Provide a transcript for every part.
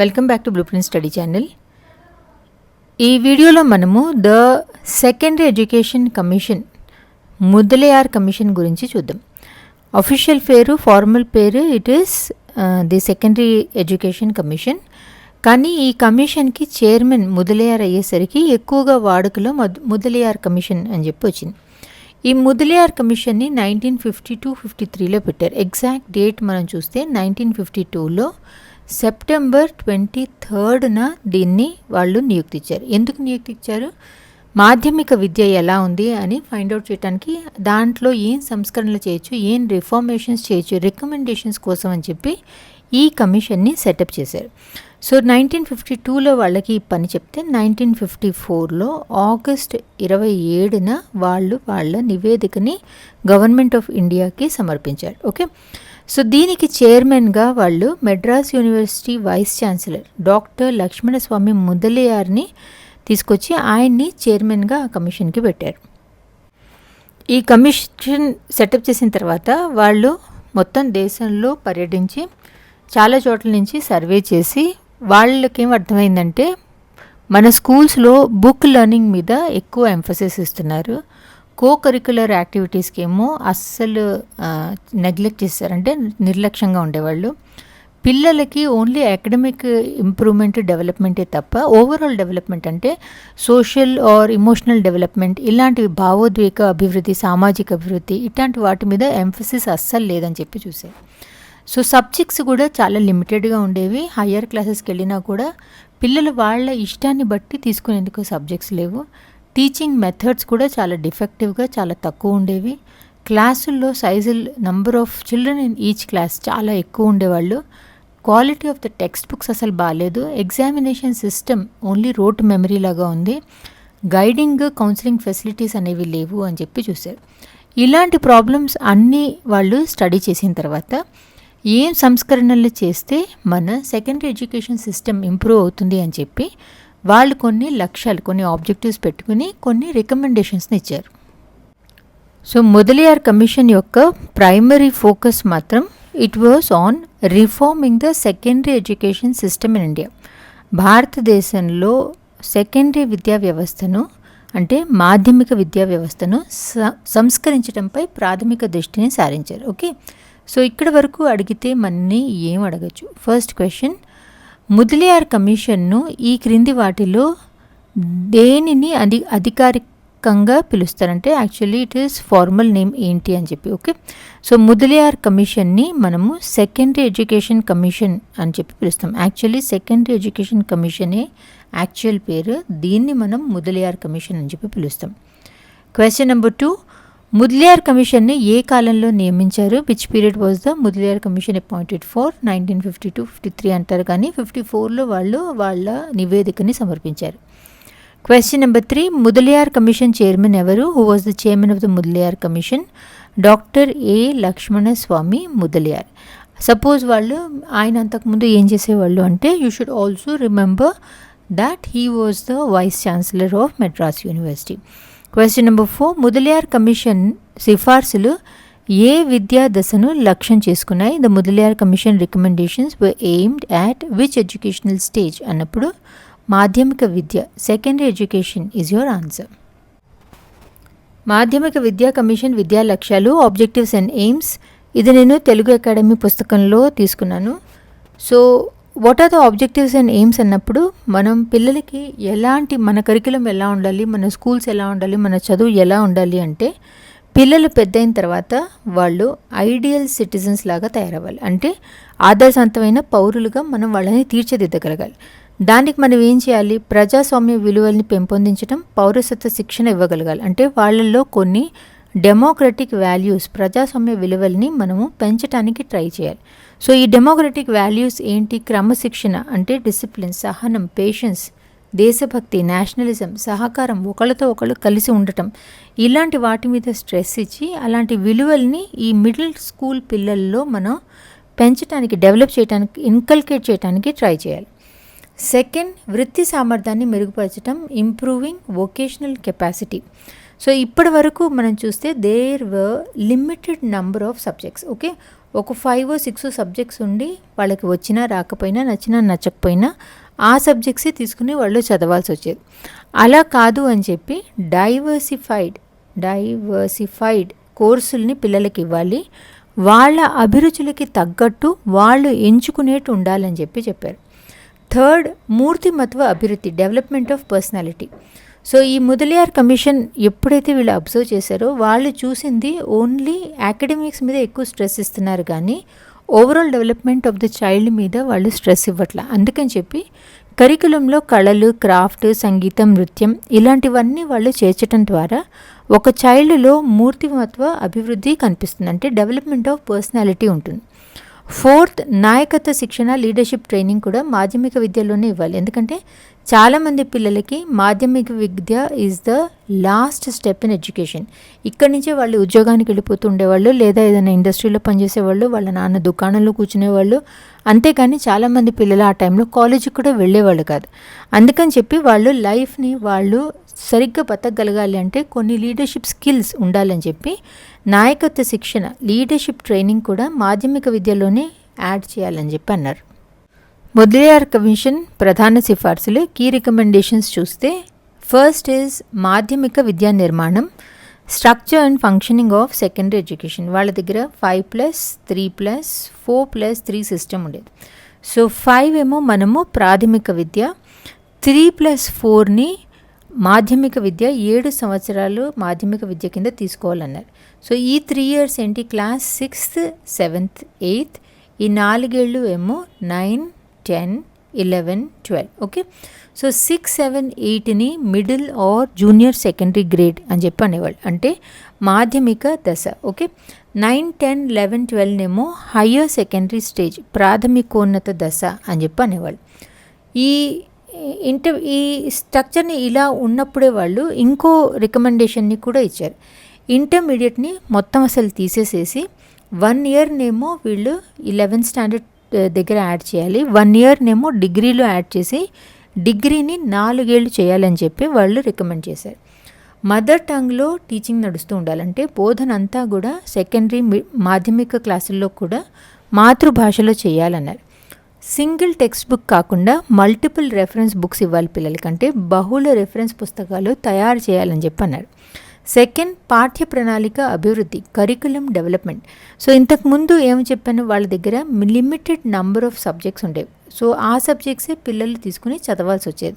Welcome back to blueprint study channel ఈ వీడియోలో మనము the secondary education commission Mudaliar commission గురించి చూద్దాం. అఫీషియల్ పేరు ఫార్మల్ పేరు it is the secondary education commission కానీ ఈ కమిషన్కి చైర్మన్ ముదలయార్ అయ్యేసరికి ఎక్కువగా వాడుకలో మద్ కమిషన్ అని చెప్పి వచ్చింది. ఈ ముదలియార్ కమిషన్ని నైన్టీన్ ఫిఫ్టీ టూ ఫిఫ్టీ త్రీలో పెట్టారు. ఎగ్జాక్ట్ డేట్ మనం చూస్తే నైన్టీన్ ఫిఫ్టీ టూలో సెప్టెంబర్ ట్వంటీ థర్డ్న దీన్ని వాళ్ళు నియుక్తి ఇచ్చారు ఎందుకు నియుక్తి ఇచ్చారు మాధ్యమిక విద్య ఎలా ఉంది అని ఫైండ్ అవుట్ చేయడానికి దాంట్లో ఏం సంస్కరణలు చేయొచ్చు ఏం రిఫార్మేషన్స్ చేయొచ్చు రికమెండేషన్స్ కోసం అని చెప్పి ఈ కమిషన్ని సెటప్ చేశారు. సో నైన్టీన్ ఫిఫ్టీ టూలో వాళ్ళకి పని చెప్తే నైన్టీన్ ఫిఫ్టీ ఫోర్లో ఆగస్ట్ ఇరవై ఏడున వాళ్ళు వాళ్ళ నివేదికని గవర్నమెంట్ ఆఫ్ ఇండియాకి సమర్పించారు. ఓకే? సో దీనికి చైర్మన్గా వాళ్ళు Madras university vice chancellor doctor Lakshmanaswami ముదలియార్ని తీసుకొచ్చి ఆయన్ని చైర్మన్గా ఆ కమిషన్కి పెట్టారు. ఈ కమిషన్ సెటప్ చేసిన తర్వాత వాళ్ళు మొత్తం దేశంలో పర్యటించి చాలా చోట్ల నుంచి సర్వే చేసి వాళ్ళకేం అర్థమైందంటే మన స్కూల్స్లో బుక్ లెర్నింగ్ మీద ఎక్కువ ఎంఫసిస్ ఇస్తున్నారు. కో కరికులర్ యాక్టివిటీస్కి ఏమో అస్సలు నెగ్లెక్ట్ చేశారంటే నిర్లక్ష్యంగా ఉండేవాళ్ళు. పిల్లలకి ఓన్లీ అకాడమిక్ ఇంప్రూవ్మెంట్ డెవలప్మెంటే తప్ప ఓవరాల్ డెవలప్మెంట్ అంటే సోషల్ ఆర్ ఇమోషనల్ డెవలప్మెంట్ ఇలాంటివి భావోద్వేగ అభివృద్ధి సామాజిక అభివృద్ధి ఇట్లాంటి వాటి మీద ఎంఫసిస్ అస్సలు లేదని చెప్పి చూసాయి సో సబ్జెక్ట్స్ కూడా చాలా లిమిటెడ్గా ఉండేవి. హయ్యర్ క్లాసెస్కి వెళ్ళినా కూడా పిల్లలు వాళ్ళ ఇష్టాన్ని బట్టి తీసుకునేందుకు సబ్జెక్ట్స్ లేవు. టీచింగ్ మెథడ్స్ కూడా చాలా డిఫెక్టివ్గా చాలా తక్కువ ఉండేవి. క్లాసుల్లో సైజుల్ number of children in each class చాలా ఎక్కువ ఉండేవాళ్ళు. Quality of the text books అసలు బాగాలేదు examination system only rote memory లాగా ఉంది. గైడింగ్ కౌన్సిలింగ్ ఫెసిలిటీస్ అనేవి లేవు అని చెప్పి చూశారు. ఇలాంటి ప్రాబ్లమ్స్ అన్నీ వాళ్ళు స్టడీ చేసిన తర్వాత ఏం సంస్కరణలు చేస్తే మన సెకండరీ ఎడ్యుకేషన్ సిస్టమ్ ఇంప్రూవ్ అవుతుంది అని చెప్పి వాళ్ళు కొన్ని లక్ష్యాలు కొన్ని ఆబ్జెక్టివ్స్ పెట్టుకుని కొన్ని రికమెండేషన్స్ని ఇచ్చారు. సో మొదలియార్ కమిషన్ యొక్క ప్రైమరీ ఫోకస్ మాత్రం it was on reforming the secondary education system in India భారతదేశంలో సెకండరీ విద్యా వ్యవస్థను అంటే మాధ్యమిక విద్యా వ్యవస్థను సంస్కరించడంపై ప్రాథమిక దృష్టిని సారించారు. ఓకే సో ఇక్కడ వరకు అడిగితే మనని ఏం అడగచ్చు? ఫస్ట్ క్వశ్చన్ ముదలియార్ కమిషన్ను ఈ క్రింది వాటిలో దేనిని అధి అధికారికంగా పిలుస్తారంటే actually it is formal name ఏంటి అని చెప్పి ఓకే సో ముదలియార్ కమిషన్ని మనము సెకండరీ ఎడ్యుకేషన్ కమిషన్ అని చెప్పి పిలుస్తాం. యాక్చువల్లీ సెకండరీ ఎడ్యుకేషన్ కమిషనే యాక్చువల్ పేరు దీన్ని మనం ముదలియార్ కమిషన్ అని చెప్పి పిలుస్తాం. క్వశ్చన్ నెంబర్ టూ ముద్లియార్ కమిషన్ని ఏ కాలంలో నియమించారు? Which period was the Mudaliar commission appointed for nineteen fifty two fifty three అంటారు కానీ ఫిఫ్టీ ఫోర్లో వాళ్ళు వాళ్ళ నివేదికని సమర్పించారు. Question number three Mudaliar commission chairman ఎవరు? Who was the chairman of the Mudaliar commission? Doctor A Lakshmana Swami Mudaliar. Suppose వాళ్ళు ఆయన అంతకుముందు ఏం చేసేవాళ్ళు అంటే you should also remember that he was the vice chancellor of Madras university question number four Mudaliar commission సిఫార్సులు ఏ విద్యా దశను లక్ష్యం చేసుకున్నాయి? The Mudaliar commission recommendations were aimed at which educational stage అన్నప్పుడు మాధ్యమిక విద్య secondary education is your answer మాధ్యమిక విద్యా కమిషన్ విద్యా లక్ష్యాలు ఆబ్జెక్టివ్స్ అండ్ ఎయిమ్స్ ఇది నేను తెలుగు అకాడమీ పుస్తకంలో తీసుకున్నాను. So what are the objectives and aims అన్నప్పుడు మనం పిల్లలకి ఎలాంటి మన కరికులం ఎలా ఉండాలి మన స్కూల్స్ ఎలా ఉండాలి మన చదువు ఎలా ఉండాలి అంటే పిల్లలు పెద్దయిన తర్వాత వాళ్ళు ఐడియల్ సిటిజన్స్ లాగా తయారవ్వాలి. అంటే ఆదర్శవంతమైన పౌరులుగా మనం వాళ్ళని తీర్చిదిద్దగలగాలి. దానికి మనం ఏం చేయాలి? ప్రజాస్వామ్య విలువల్ని పెంపొందించడం పౌరసత్వ శిక్షణ ఇవ్వగలగాలి. అంటే వాళ్ళల్లో కొన్ని డెమోక్రటిక్ వాల్యూస్ ప్రజాస్వామ్య విలువల్ని మనము పెంచడానికి ట్రై చేయాలి. సో ఈ డెమోక్రటిక్ వాల్యూస్ ఏంటి? క్రమశిక్షణ అంటే డిసిప్లిన్ సహనం పేషెన్స్ దేశభక్తి నేషనలిజం సహకారం ఒకళ్ళతో ఒకళ్ళు కలిసి ఉండటం. ఇలాంటి వాటి మీద స్ట్రెస్ ఇచ్చి అలాంటి విలువల్ని ఈ మిడిల్ స్కూల్ పిల్లల్లో మనం పెంచడానికి డెవలప్ చేయడానికి ఇన్కల్కేట్ చేయడానికి ట్రై చేయాలి. సెకండ్ వృత్తి సామర్థ్యాన్ని మెరుగుపరచడం ఇంప్రూవింగ్ వొకేషనల్ కెపాసిటీ. సో ఇప్పటి వరకు మనం చూస్తే there were limited number of subjects okay? ఒక ఫైవ్ సిక్స్ సబ్జెక్ట్స్ ఉండి వాళ్ళకి వచ్చినా రాకపోయినా నచ్చినా నచ్చకపోయినా ఆ సబ్జెక్ట్సే తీసుకుని వాళ్ళు చదవాల్సి వచ్చేది. అలా కాదు అని చెప్పి డైవర్సిఫైడ్ డైవర్సిఫైడ్ కోర్సుల్ని పిల్లలకి ఇవ్వాలి. వాళ్ళ అభిరుచులకి తగ్గట్టు వాళ్ళు ఎంచుకునేట్టు ఉండాలని చెప్పి చెప్పారు. థర్డ్ మూర్తిమత్వ అభివృద్ధి డెవలప్మెంట్ ఆఫ్ పర్సనాలిటీ సో ఈ ముదలియార్ కమిషన్ ఎప్పుడైతే వీళ్ళు అబ్జర్వ్ చేశారో వాళ్ళు చూసింది ఓన్లీ అకాడమిక్స్ మీద ఎక్కువ స్ట్రెస్ ఇస్తున్నారు కానీ overall development of the child మీద వాళ్ళు స్ట్రెస్ ఇవ్వట్లా. అందుకని చెప్పి కరికులంలో కళలు క్రాఫ్ట్ సంగీతం నృత్యం ఇలాంటివన్నీ వాళ్ళు చేర్చడం ద్వారా ఒక చైల్డ్లో మూర్తిమత్వ అభివృద్ధి కనిపిస్తుంది. అంటే డెవలప్మెంట్ ఆఫ్ పర్సనాలిటీ ఉంటుంది. ఫోర్త్ నాయకత్వ శిక్షణ లీడర్షిప్ ట్రైనింగ్ కూడా మాధ్యమిక విద్యలోనే ఇవ్వాలి. ఎందుకంటే చాలామంది పిల్లలకి మాధ్యమిక విద్య is the last step in education ఇక్కడి నుంచే వాళ్ళు ఉద్యోగానికి వెళ్ళిపోతూ ఉండేవాళ్ళు లేదా ఏదైనా ఇండస్ట్రీలో పనిచేసేవాళ్ళు వాళ్ళ నాన్న దుకాణంలో కూర్చునేవాళ్ళు. అంతేకాని చాలామంది పిల్లలు ఆ టైంలో కాలేజీకి కూడా వెళ్ళేవాళ్ళు కాదు. అందుకని చెప్పి వాళ్ళు లైఫ్ని వాళ్ళు సరిగ్గా బతకగలగాలి అంటే కొన్ని లీడర్షిప్ స్కిల్స్ ఉండాలని చెప్పి నాయకత్వ శిక్షణ లీడర్షిప్ ట్రైనింగ్ కూడా మాధ్యమిక విద్యలోనే యాడ్ చేయాలని చెప్పి అన్నారు. ముద్రయార్ కమిషన్ ప్రధాన సిఫార్సులు కీ రికమెండేషన్స్ చూస్తే ఫస్ట్ ఈజ్ మాధ్యమిక విద్యా నిర్మాణం structure and functioning of secondary education వాళ్ళ దగ్గర five plus three plus four plus three system ఉండేది. సో ఫైవ్ ఏమో మనము ప్రాథమిక విద్య త్రీ ప్లస్ ఫోర్ని మాధ్యమిక విద్య ఏడు సంవత్సరాలు మాధ్యమిక విద్య కింద తీసుకోవాలన్నారు. సో ఈ త్రీ ఇయర్స్ ఏంటి? క్లాస్ సిక్స్త్ సెవెంత్ ఎయిత్ ఈ నాలుగేళ్ళు ఏమో nine ten eleven twelve okay so six seven ఎయిట్ని middle or junior secondary grade అని చెప్పి అనేవాళ్ళు. అంటే మాధ్యమిక దశ ఓకే నైన్ టెన్ లెవెన్ ట్వెల్వ్నేమో హయ్యర్ సెకండరీ స్టేజ్ ప్రాథమికోన్నత దశ అని చెప్పి అనేవాళ్ళు. ఈ ఇంటర్ ఈ స్ట్రక్చర్ని ఇలా ఉన్నప్పుడే వాళ్ళు ఇంకో రికమెండేషన్ని కూడా ఇచ్చారు. ఇంటర్మీడియట్ని మొత్తం అసలు తీసేసేసి వన్ ఇయర్నేమో వీళ్ళు లెవెన్త్ స్టాండర్డ్ దగ్గర యాడ్ చేయాలి. వన్ ఇయర్నేమో డిగ్రీలో యాడ్ చేసి డిగ్రీని నాలుగేళ్ళు చేయాలని చెప్పి వాళ్ళు రికమెండ్ చేశారు. మదర్ టంగ్లో టీచింగ్ నడుస్తూ ఉండాలంటే బోధన అంతా కూడా సెకండరీ మాధ్యమిక క్లాసుల్లో కూడా మాతృభాషలో చేయాలన్నారు. సింగిల్ టెక్స్ట్ బుక్ కాకుండా మల్టిపుల్ రెఫరెన్స్ బుక్స్ ఇవ్వాలి పిల్లలకంటే బహుళ రెఫరెన్స్ పుస్తకాలు తయారు చేయాలని చెప్పి అన్నారు సెకండ్ పాఠ్య ప్రణాళిక అభివృద్ధి కరికులం డెవలప్మెంట్. సో ఇంతకుముందు ఏమి చెప్పాను? వాళ్ళ దగ్గర లిమిటెడ్ నంబర్ ఆఫ్ సబ్జెక్ట్స్ ఉండేవి. సో ఆ సబ్జెక్ట్సే పిల్లలు తీసుకుని చదవాల్సి వచ్చేది.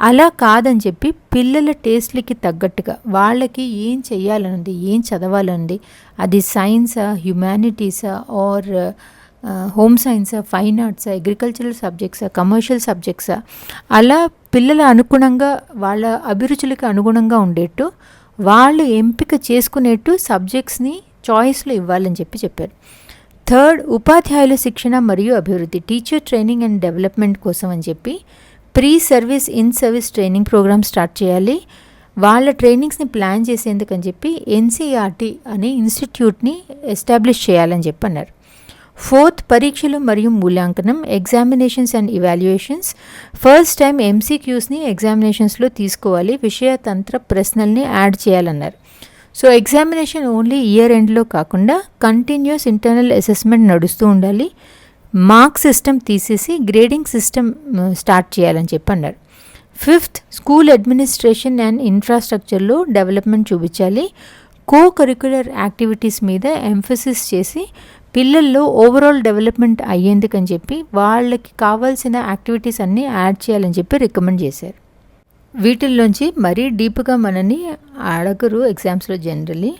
అలా కాదని చెప్పి పిల్లల టేస్ట్లకి తగ్గట్టుగా వాళ్ళకి ఏం చెయ్యాలనుంది ఏం చదవాలనుంది అది సైన్సా హ్యుమానిటీసా ఆర్ హోమ్ సైన్సా ఫైన్ ఆర్ట్సా అగ్రికల్చరల్ సబ్జెక్ట్సా కమర్షియల్ సబ్జెక్ట్సా అలా పిల్లల అనుగుణంగా వాళ్ళ అభిరుచులకు అనుగుణంగా ఉండేట్టు వాళ్ళు ఎంపిక చేసుకునేట్టు సబ్జెక్ట్స్ని చాయిస్లో ఇవ్వాలని చెప్పి చెప్పారు. థర్డ్ ఉపాధ్యాయుల శిక్షణ మరియు అభివృద్ధి టీచర్ ట్రైనింగ్ అండ్ డెవలప్మెంట్ కోసం అని చెప్పి pre service in service training program start చేయాలి. వాళ్ళ ట్రైనింగ్స్ని ప్లాన్ చేసేందుకని చెప్పి ఎన్సీఆర్టీ అనే ఇన్స్టిట్యూట్ని ఎస్టాబ్లిష్ చేయాలని చెప్పి అన్నారు ఫోర్త్ పరీక్షలు మరియు మూల్యాంకనం examinations and evaluations. First time ఎంసీక్యూస్ని ఎగ్జామినేషన్స్లో తీసుకోవాలి విషయతంత్ర ప్రశ్నల్ని యాడ్ చేయాలన్నారు. సో ఎగ్జామినేషన్ ఓన్లీ ఇయర్ ఎండ్లో కాకుండా కంటిన్యూస్ ఇంటర్నల్ అసెస్మెంట్ నడుస్తూ ఉండాలి. మార్క్ సిస్టమ్ తీసేసి గ్రేడింగ్ సిస్టమ్ స్టార్ట్ చేయాలని చెప్పి అన్నారు ఫిఫ్త్ స్కూల్ అడ్మినిస్ట్రేషన్ అండ్ ఇన్ఫ్రాస్ట్రక్చర్లో డెవలప్మెంట్ చూపించాలి. కో కరిక్యులర్ యాక్టివిటీస్ మీద ఎంఫసిస్ చేసి పిల్లల్లో ఓవరాల్ డెవలప్మెంట్ అయ్యేందుకని చెప్పి వాళ్ళకి కావాల్సిన యాక్టివిటీస్ అన్నీ యాడ్ చేయాలని చెప్పి రికమెండ్ చేశారు. వీటిల్లోంచి మరీ డీప్గా మనని అడగరు ఎగ్జామ్స్లో జనరలీ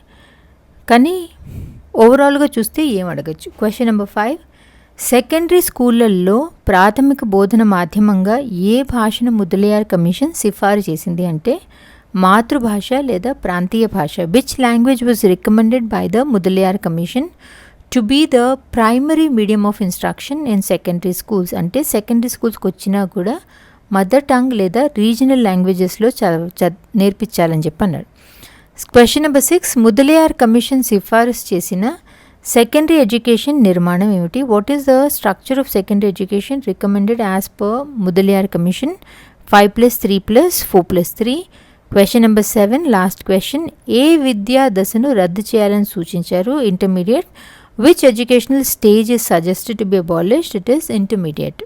కానీ ఓవరాల్గా చూస్తే ఏం అడగచ్చు? క్వశ్చన్ నెంబర్ ఫైవ్ సెకండరీ స్కూళ్ళల్లో ప్రాథమిక బోధన మాధ్యమంగా ఏ భాషను ముదలియార్ కమిషన్ సిఫారు చేసింది అంటే మాతృభాష లేదా ప్రాంతీయ భాష which language was recommended by the Mudaliar commission? To be the primary medium of instruction in secondary schools అంటే సెకండరీ స్కూల్స్కి వచ్చినా కూడా మదర్ టంగ్ లేదా రీజనల్ లాంగ్వేజెస్లో చదవ నేర్పించాలని చెప్పి అన్నాడు question number six Mudaliar commission సిఫారసు చేసిన సెకండరీ ఎడ్యుకేషన్ నిర్మాణం ఏమిటి? What is the structure of secondary education recommended as per Mudaliar commission five plus three plus four plus three question number seven last question ఏ విద్యా దశను రద్దు చేయాలని సూచించారు? Intermediate Which educational stage is suggested to be abolished? It is intermediate.